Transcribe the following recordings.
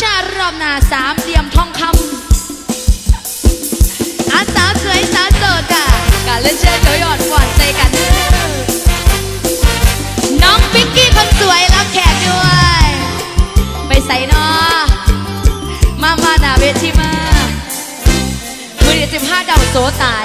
ชารอบหน้าสามเหลี่ยมทองคำอาสาเคยสาเจทย์ะกะเล่นเชื่อเขาหยอดหวานใจกัน น้องพิกกี้คนสวยแล้วแขกด้วย ไปใส่นอมามาหน้าเวทีมามือเดียวสิบห้าดาวโซตาย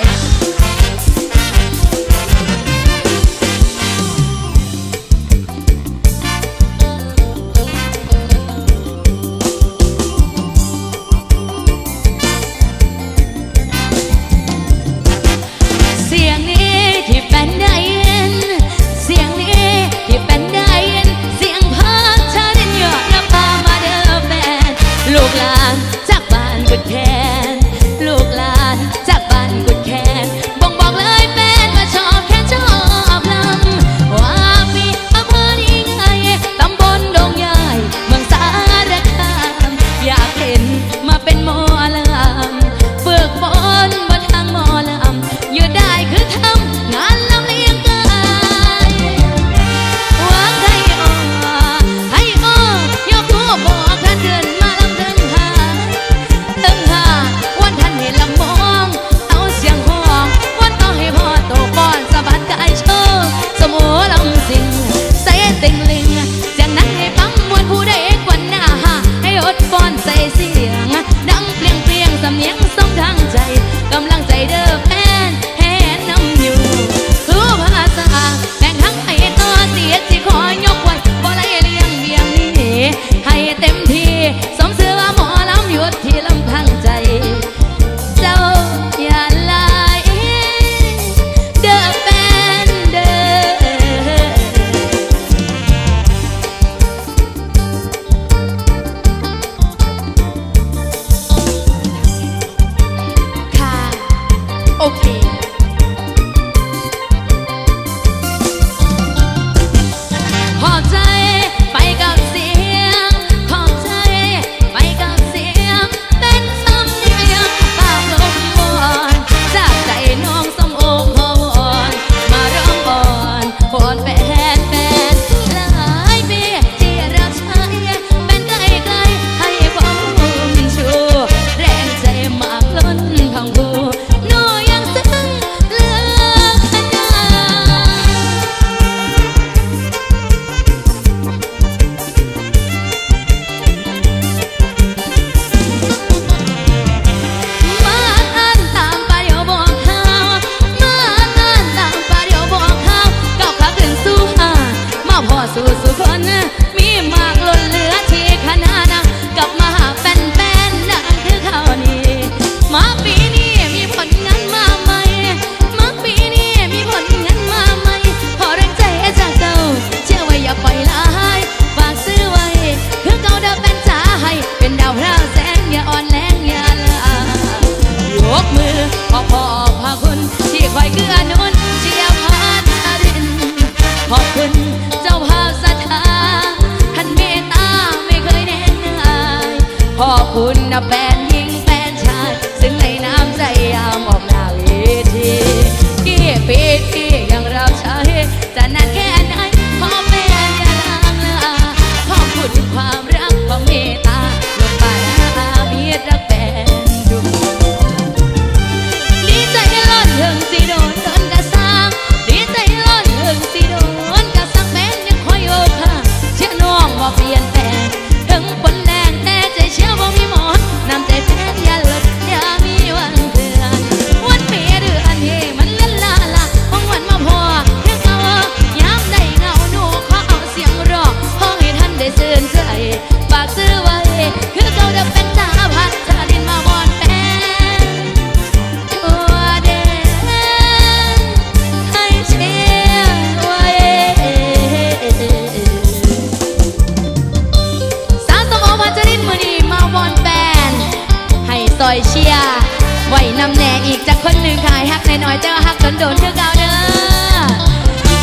ดนคือเกาเด้อ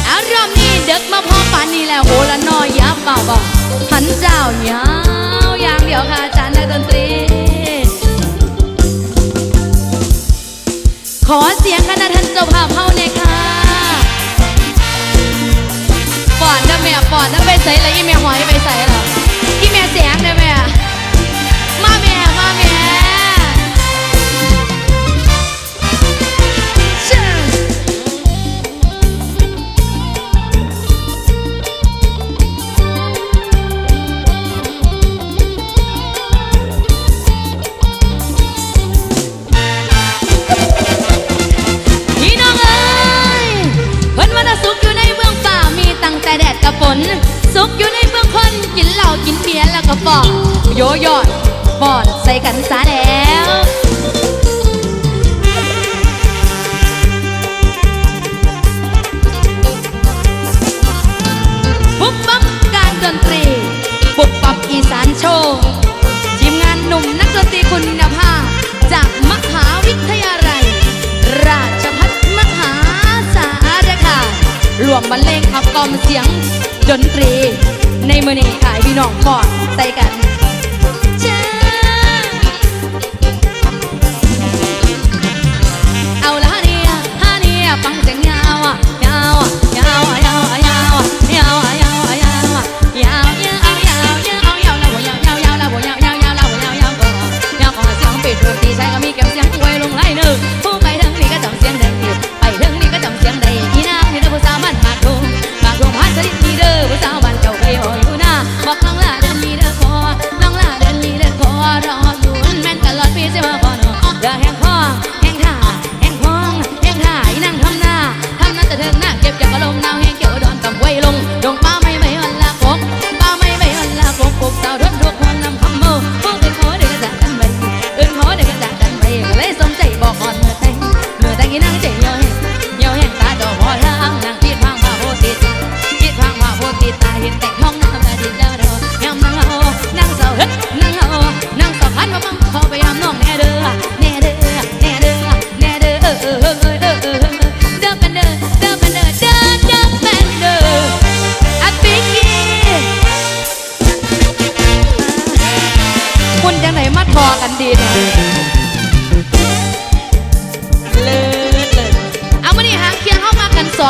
อารมณ์นี้เด็กมาพ่อปานนี่แหล้วโหละนอยับเบาเบาหันเจ้าเนียอย่างเดียวค่ะจานย์ในดนตรี ขอเสียงคณะท่านเจ้าภาพเฮาเลยค่ะปอนนะแม่ปอนนะไปใส่ละอีแม่หอยไปใส่ โยยอดบอดใส่กันสาแดง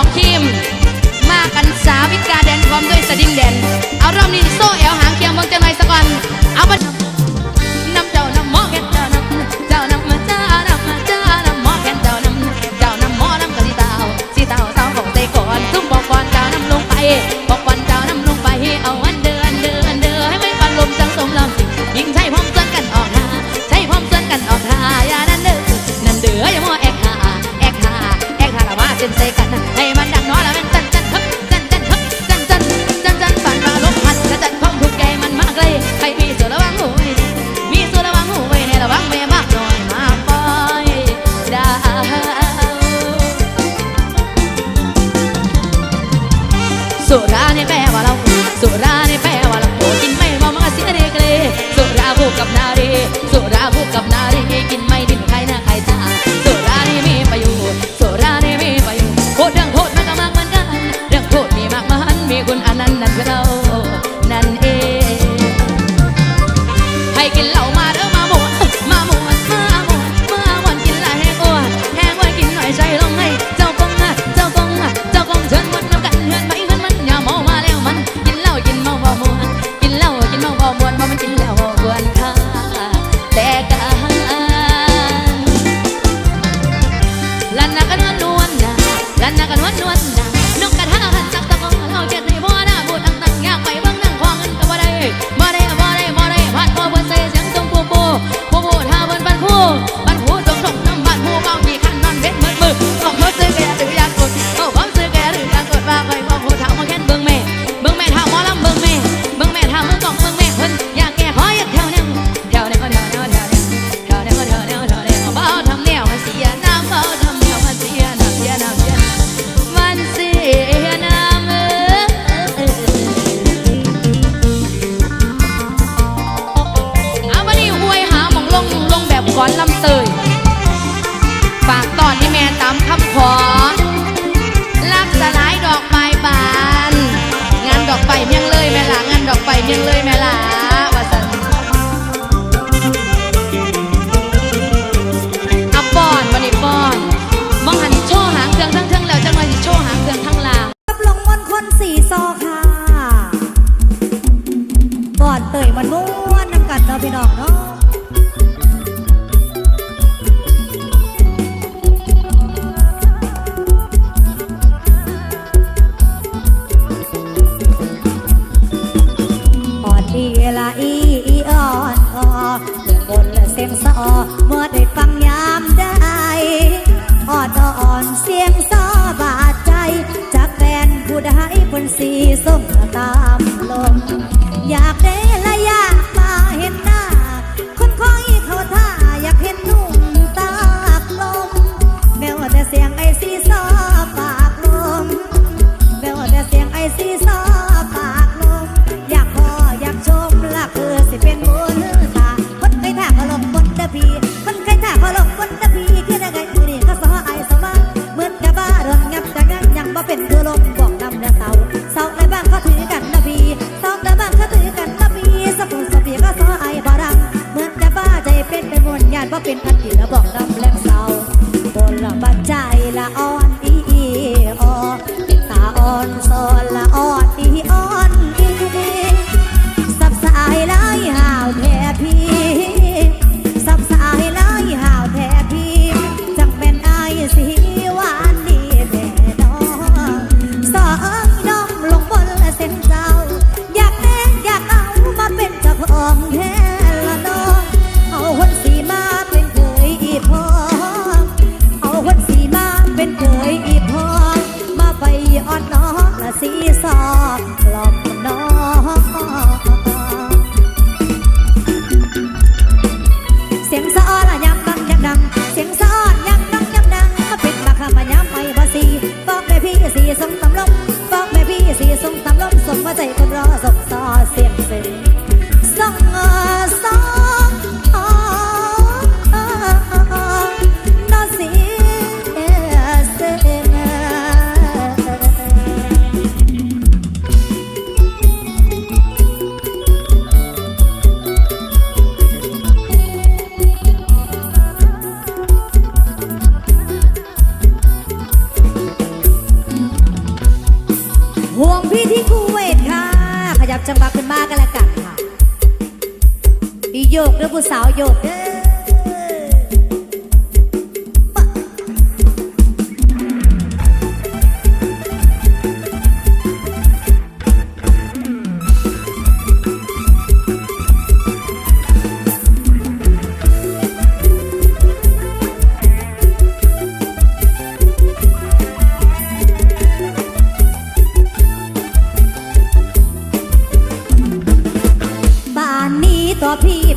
องทีม มากันสาวิกาแดนพร้อมด้วยสดิ้งแดน เอารอบนี้โซ่เอวหางเคียงมืองจังไยสะก่อน ตา บัดใจละอ่อ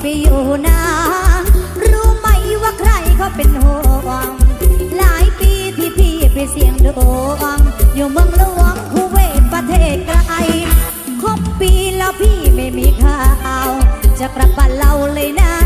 ปอยู่นานรู้ไหมว่าใครเขาเป็นห่วงหลายปีที่พี่ไปเสี่ยงดวงอยู่เมืองหลวงคูเวตประเทศไกลครบปีแล้วพี่ไม่มีข่าว จะกลับบ้านเราเลยนะ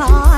อ